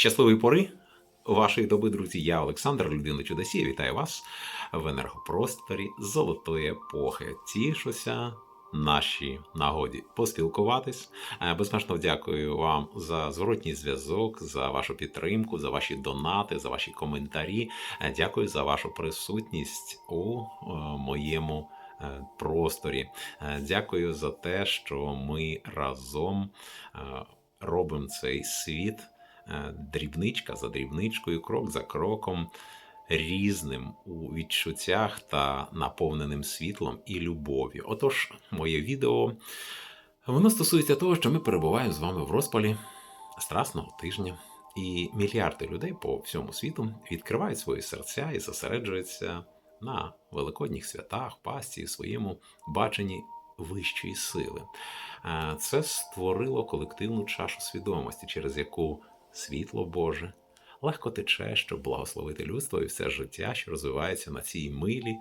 Щасливої пори вашої доби, друзі. Я Олександр, людина чудосія. Вітаю вас в енергопросторі золотої епохи. Тішуся нашій нагоді поспілкуватись. Е, Безмежно дякую вам за зворотній зв'язок, за вашу підтримку, за ваші донати, за ваші коментарі. Е, Дякую за вашу присутність у е, моєму просторі. Дякую за те, що ми разом робимо цей світ дрібничка за дрібничкою, крок за кроком, різним у відчуттях та наповненим світлом і любов'ю. Отож, моє відео воно стосується того, що ми перебуваємо з вами в розпалі страсного тижня. І мільярди людей по всьому світу відкривають свої серця і зосереджуються на великодніх святах, пасті, своєму баченні вищої сили. Е, Це створило колективну чашу свідомості, через яку світло Боже. Легко тече, щоб благословити людство і все життя, що розвивається на цій милій,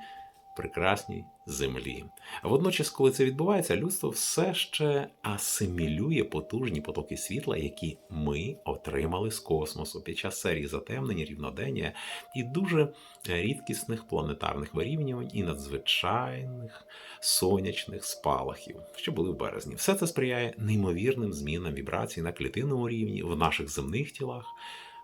прекрасній землі. Водночас, коли це відбувається, людство все ще асимілює потужні потоки світла, які ми отримали з космосу під час серії затемнень, рівнодення і дуже рідкісних планетарних вирівнювань і надзвичайних сонячних спалахів, що були в березні. Все це сприяє неймовірним змінам вібрацій на клітинному рівні в наших земних тілах.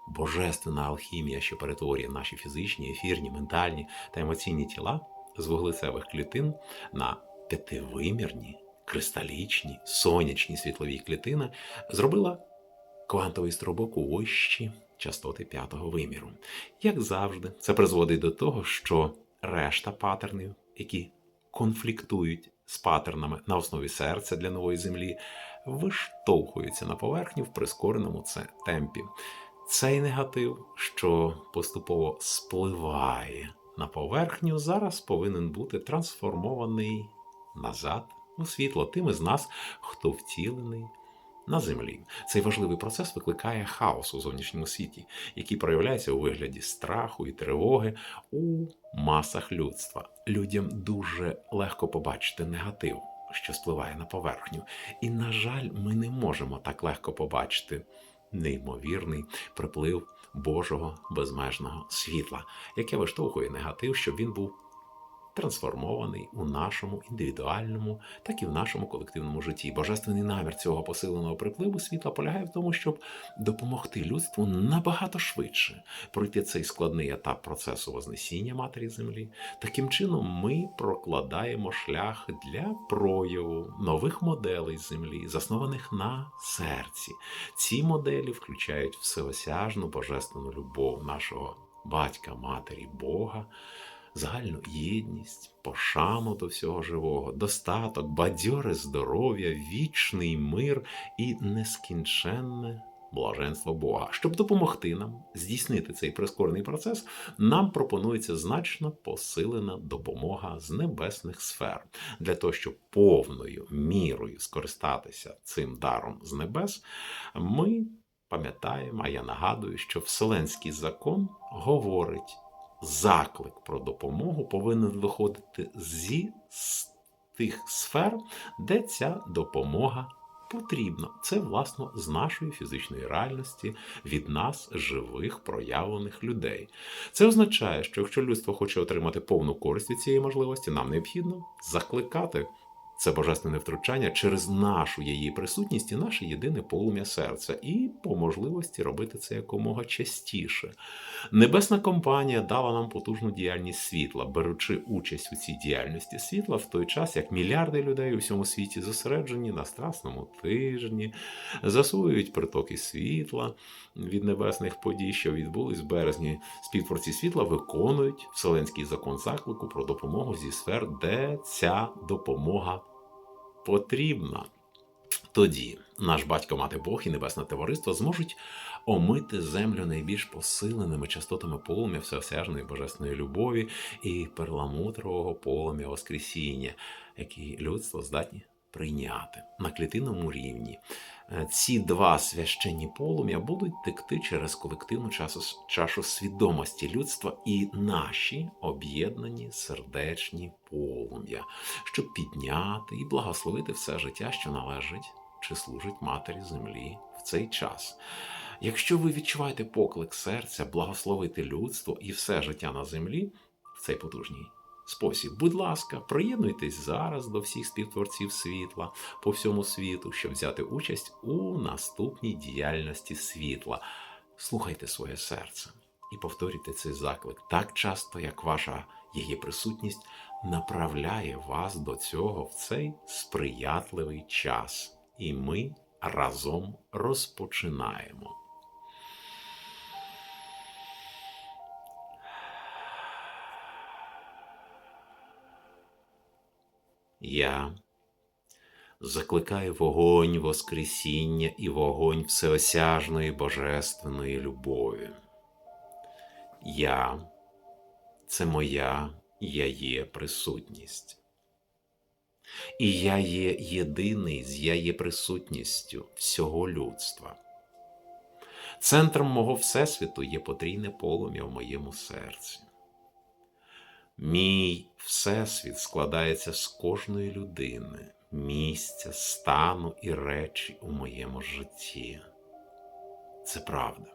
Божественна алхімія, що перетворює наші фізичні, ефірні, ментальні та емоційні тіла з вуглецевих клітин на п'ятивимірні, кристалічні, сонячні світлові клітини, зробила квантовий струбок у вищі частоти п'ятого виміру. Як завжди, це призводить до того, що решта патернів, які конфліктують з патернами на основі серця для нової землі, виштовхуються на поверхню в прискореному це темпі. Цей негатив, що поступово спливає на поверхню, зараз повинен бути трансформований назад у світло тим із нас, хто втілений на землі. Цей важливий процес викликає хаос у зовнішньому світі, який проявляється у вигляді страху і тривоги у масах людства. Людям дуже легко побачити негатив, що спливає на поверхню. І, на жаль, ми не можемо так легко побачити неймовірний приплив Божого безмежного світла, яке виштовхує негатив, щоб він був трансформований у нашому індивідуальному, так і в нашому колективному житті. Божественний намір цього посиленого припливу світла полягає в тому, щоб допомогти людству набагато швидше пройти цей складний етап процесу Вознесіння Матері Землі. Таким чином, ми прокладаємо шлях для прояву нових моделей землі, заснованих на серці. Ці моделі включають всеосяжну божественну любов нашого батька, матері, Бога загальну єдність, пошану до всього живого, достаток, бадьоре здоров'я, вічний мир і нескінченне блаженство Бога. Щоб допомогти нам здійснити цей прискорений процес, нам пропонується значно посилена допомога з небесних сфер для того, щоб повною мірою скористатися цим даром з небес, ми. Пам'ятаємо, а я нагадую, що Вселенський закон говорить заклик про допомогу повинен виходити зі тих сфер, де ця допомога потрібна. Це, власно, з нашої фізичної реальності від нас, живих проявлених людей. Це означає, що якщо людство хоче отримати повну користь від цієї можливості, нам необхідно закликати. Це божественне втручання через нашу її присутність і наше єдине полум'я серця, і по можливості робити це якомога частіше. Небесна компанія дала нам потужну діяльність світла, беручи участь у цій діяльності світла в той час, як мільярди людей у всьому світі зосереджені на страсному тижні, засвоюють притоки світла від небесних подій, що відбулись в березні. Співтворці світла виконують вселенський закон заклику про допомогу зі сфер, де ця допомога потрібна. Тоді наш батько, мати Бог і небесне товариство зможуть омити землю найбільш посиленими частотами полум'я всеосяжної божественної любові і перламутрового полум'я Воскресіння, які людство здатні прийняти на клітинному рівні. Е, Ці два священні полум'я будуть текти через колективну часу, чашу свідомості людства і наші об'єднані сердечні полум'я, щоб підняти і благословити все життя, що належить чи служить матері землі в цей час. Якщо ви відчуваєте поклик серця, благословити людство і все життя на землі в цей потужній спосіб, будь ласка, приєднуйтесь зараз до всіх співтворців світла по всьому світу, щоб взяти участь у наступній діяльності світла. Слухайте своє серце і повторюйте цей заклик так часто, як ваша її присутність направляє вас до цього в цей сприятливий час. І ми разом розпочинаємо. Я закликаю вогонь Воскресіння і вогонь всеосяжної божественної любові. Я це моя я є присутність. І я є єдиний з я є присутністю всього людства. Центром мого Всесвіту є потрійне полум'я в моєму серці. Мій Всесвіт складається з кожної людини, місця, стану і речі у моєму житті. Це правда.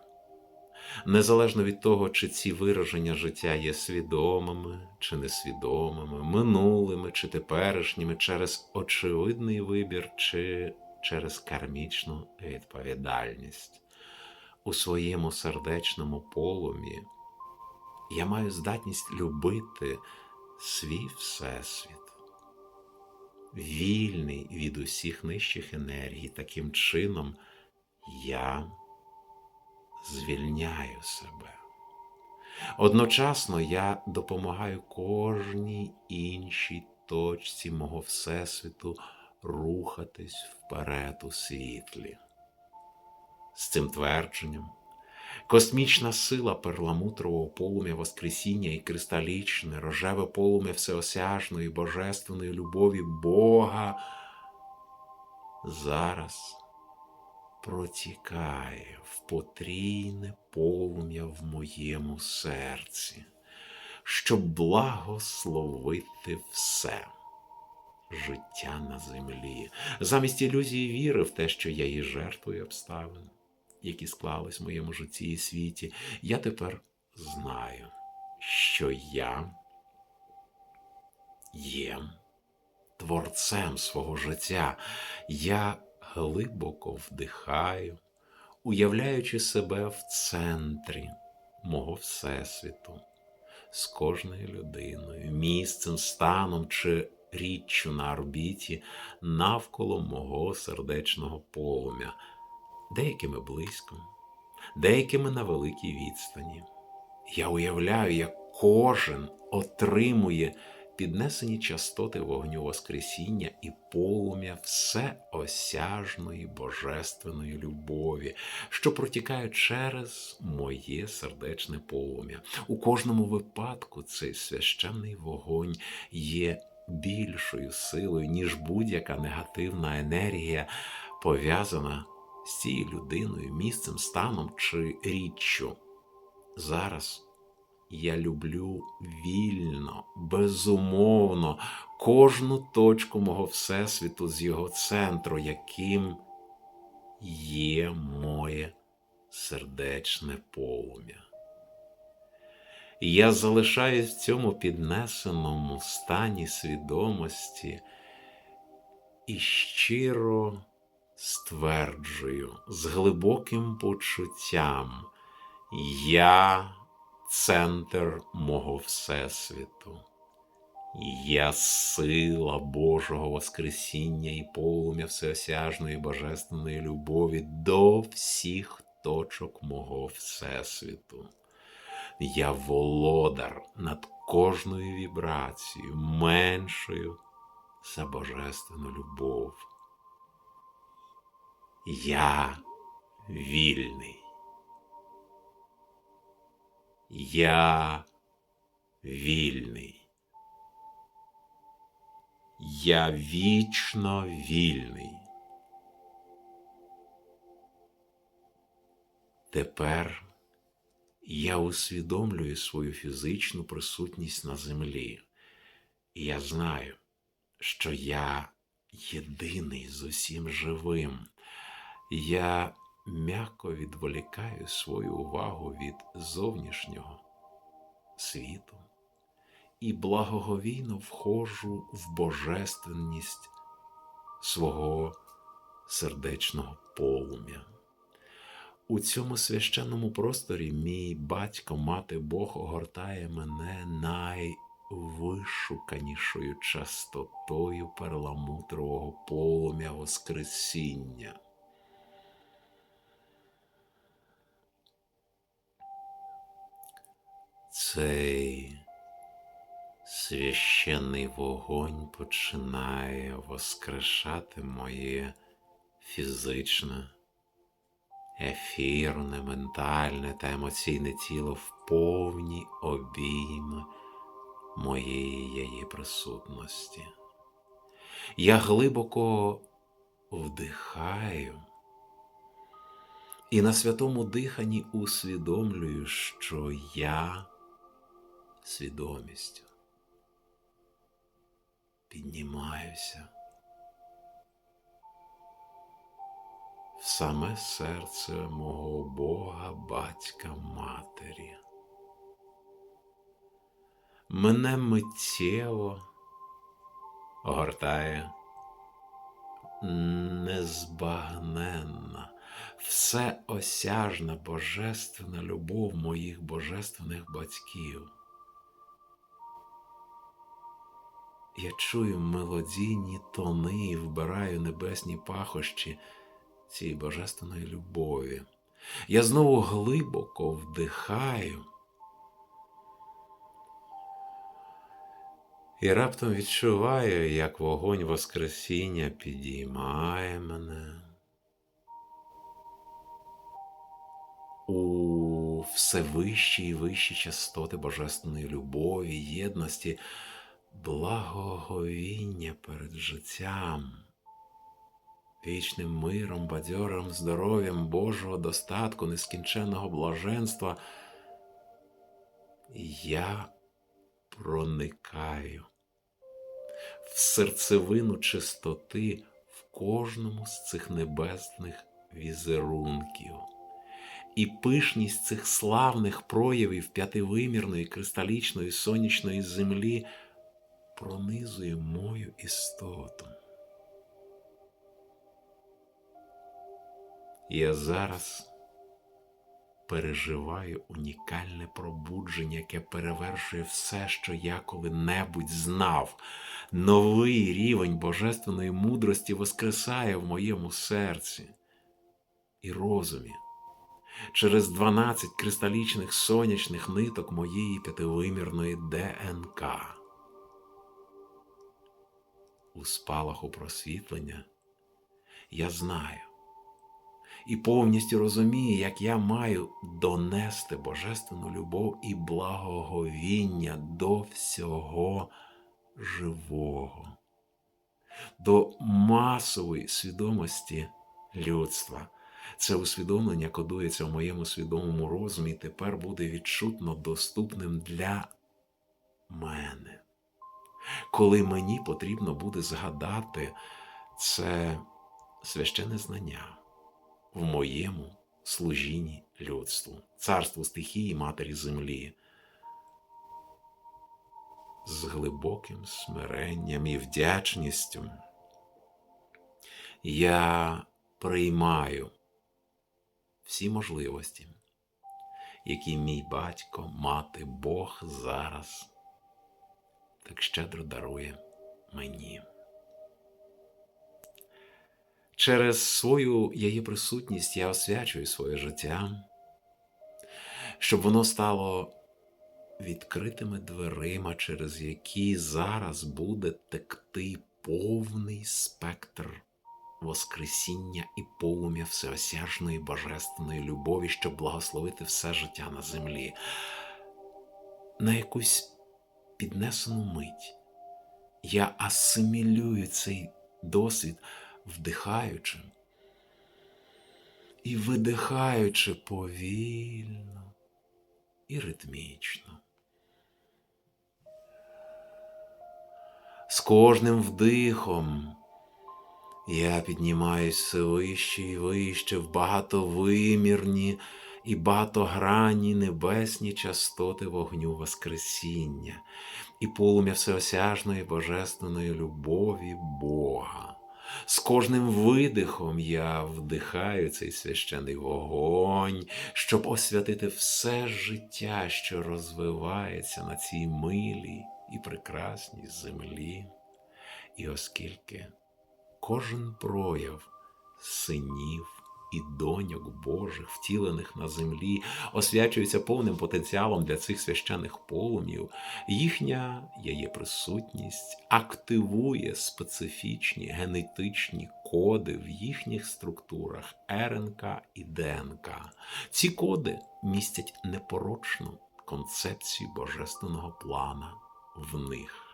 Незалежно від того, чи ці вираження життя є свідомими чи несвідомими, минулими чи теперішніми, через очевидний вибір чи через кармічну відповідальність. У своєму сердечному полум'ї я маю здатність любити свій Всесвіт, вільний від усіх нижчих енергій. Таким чином я звільняю себе. Одночасно я допомагаю кожній іншій точці мого Всесвіту рухатись вперед у світлі. З цим твердженням космічна сила перламутрового полум'я Воскресіння і кристалічне, рожеве полум'я всеосяжної божественної любові Бога зараз протікає в потрійне полум'я в моєму серці, щоб благословити все життя на землі, замість ілюзії віри в те, що я є жертвою обставин, які склались в моєму житті і світі, я тепер знаю, що я є творцем свого життя. Я глибоко вдихаю, уявляючи себе в центрі мого Всесвіту, з кожною людиною, місцем, станом чи річчю на орбіті навколо мого сердечного полум'я, деякими близько, деякими на великій відстані. Я уявляю, як кожен отримує піднесені частоти вогню Воскресіння і полум'я всеосяжної божественної любові, що протікає через моє сердечне полум'я. У кожному випадку цей священний вогонь є більшою силою, ніж будь-яка негативна енергія, пов'язана з цією людиною, місцем, станом чи річчю. Зараз я люблю вільно, безумовно, кожну точку мого Всесвіту з його центру, яким є моє сердечне полум'я. Я залишаюсь в цьому піднесеному стані свідомості і щиро стверджую з глибоким почуттям я центр мого Всесвіту. Я сила Божого Воскресіння і полум'я всеосяжної божественної любові до всіх точок мого Всесвіту. Я володар над кожною вібрацією, меншою за божественну любов. Я вільний. Я вільний. Я вічно вільний. Тепер я усвідомлюю свою фізичну присутність на землі, і я знаю, що я єдиний з усім живим. Я м'яко відволікаю свою увагу від зовнішнього світу і благоговійно входжу в божественність свого сердечного полум'я. У цьому священному просторі мій батько, мати Бог огортає мене найвишуканішою частотою перламутрового полум'я Воскресіння. Цей священний вогонь починає воскрешати моє фізичне, ефірне, ментальне та емоційне тіло в повні обійми моєї її присутності. Я глибоко вдихаю і на святому диханні усвідомлюю, що я свідомістю піднімаюся в саме серце мого Бога, батька матері. Мене миттєво огортає незбагненна, всеосяжна божественна любов моїх божественних батьків. Я чую мелодійні тони і вбираю небесні пахощі цієї божественної любові. Я знову глибоко вдихаю. І раптом відчуваю, як вогонь Воскресіння підіймає мене у все вищі і вищі частоти божественної любові, єдності благоговіння перед життям, вічним миром, бадьором, здоров'ям Божого достатку, нескінченного блаженства. Я проникаю в серцевину чистоти в кожному з цих небесних візерунків. І пишність цих славних проявів п'ятивимірної кристалічної сонячної землі пронизує мою істоту. Я зараз переживаю унікальне пробудження, яке перевершує все, що я коли-небудь знав. Новий рівень божественної мудрості воскресає в моєму серці і розумі. Через 12 кристалічних сонячних ниток моєї п'ятивимірної ДНК у спалаху просвітлення, я знаю і повністю розумію, як я маю донести божественну любов і благоговіння до всього живого, до масової свідомості людства. Це усвідомлення кодується в моєму свідомому розумі і тепер буде відчутно доступним для мене коли мені потрібно буде згадати це священне знання в моєму служінні людству, царству стихії Матері Землі. З глибоким смиренням і вдячністю я приймаю всі можливості, які мій батько, мати Бог зараз так щедро дарує мені. Через свою її присутність я освячую своє життя, щоб воно стало відкритими дверима, через які зараз буде текти повний спектр Воскресіння і полум'я всеосяжної божественної любові, щоб благословити все життя на землі. На якусь піднесену мить. Я асимілюю цей досвід, вдихаючи і видихаючи повільно і ритмічно. З кожним вдихом Я піднімаюсь все вище і вище в багатовимірні і багатогранні небесні частоти вогню Воскресіння і полум'я всеосяжної божественної любові Бога. З кожним видихом я вдихаю цей священий вогонь, щоб освятити все життя, що розвивається на цій милій і прекрасній землі. І оскільки кожен прояв синів і доньок Божих, втілених на землі, освячується повним потенціалом для цих священих полум'їв, їхня є присутність активує специфічні генетичні коди в їхніх структурах РНК і ДНК. Ці коди містять непорочну концепцію божественного плана в них.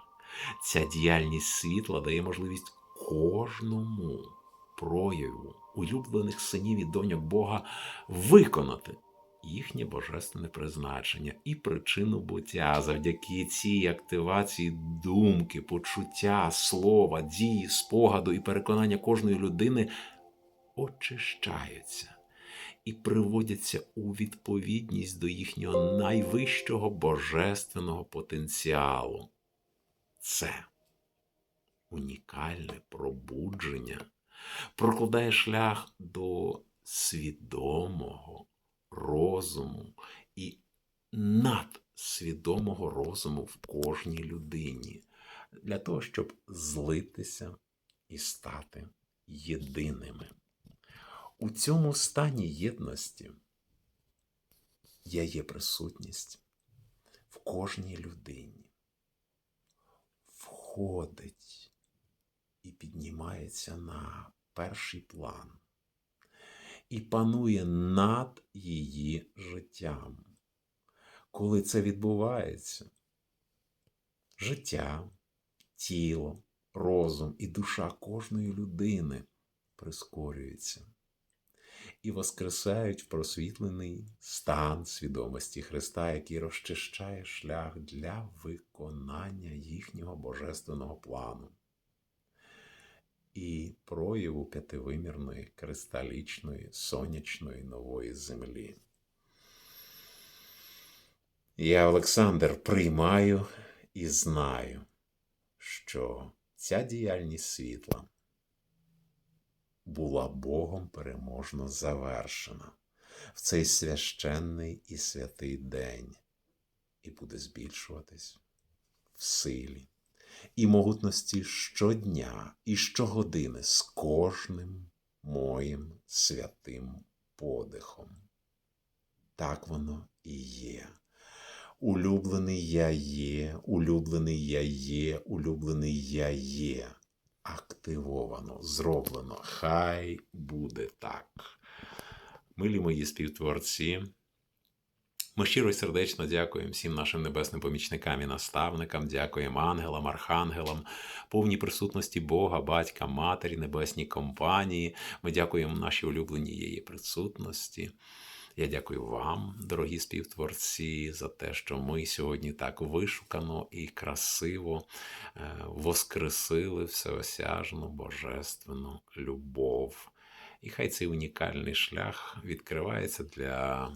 Ця діяльність світла дає можливість кожному прояву улюблених синів і доньок Бога виконати їхнє божественне призначення і причину буття завдяки цій активації думки, почуття, слова, дії, спогаду і переконання кожної людини очищаються і приводяться у відповідність до їхнього найвищого божественного потенціалу. Це унікальне пробудження прокладає шлях до свідомого розуму і надсвідомого розуму в кожній людині для того, щоб злитися і стати єдиними. У цьому стані єдності я є присутність в кожній людині, входить і піднімається на перший план і панує над її життям. Коли це відбувається, життя, тіло, розум і душа кожної людини прискорюються і воскресають в просвітлений стан свідомості Христа, який розчищає шлях для виконання їхнього божественного плану і прояву п'ятивимірної, кристалічної, сонячної нової землі. Я, Олександр, приймаю і знаю, що ця діяльність світла була Богом переможно завершена в цей священний і святий день і буде збільшуватись в силі і могутності щодня і щогодини з кожним моїм святим подихом. Так воно і є. Улюблений я є, улюблений я є, улюблений я є. Активовано, зроблено. Хай буде так. Милі мої співтворці. Ми щиро і сердечно дякуємо всім нашим небесним помічникам і наставникам, дякуємо ангелам, архангелам, повній присутності Бога, Батька, Матері, небесній компанії. Ми дякуємо нашій улюбленій її присутності. Я дякую вам, дорогі співтворці, за те, що ми сьогодні так вишукано і красиво е, воскресили всеосяжну божественну любов. І хай цей унікальний шлях відкривається для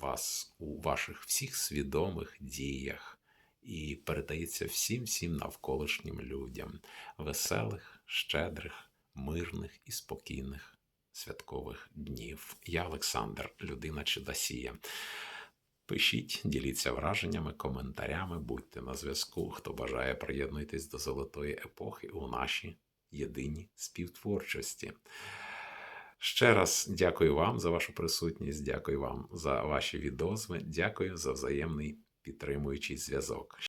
вас у ваших всіх свідомих діях і передається всім всім навколишнім людям, веселих, щедрих, мирних і спокійних святкових днів. Я Олександр, людина Чудосія. Пишіть, діліться враженнями, коментарями, будьте на зв'язку. Хто бажає приєднуйтесь до золотої епохи у нашій єдиній співтворчості. Ще раз дякую вам за вашу присутність, дякую вам за ваші відозви, дякую за взаємний підтримуючий зв'язок.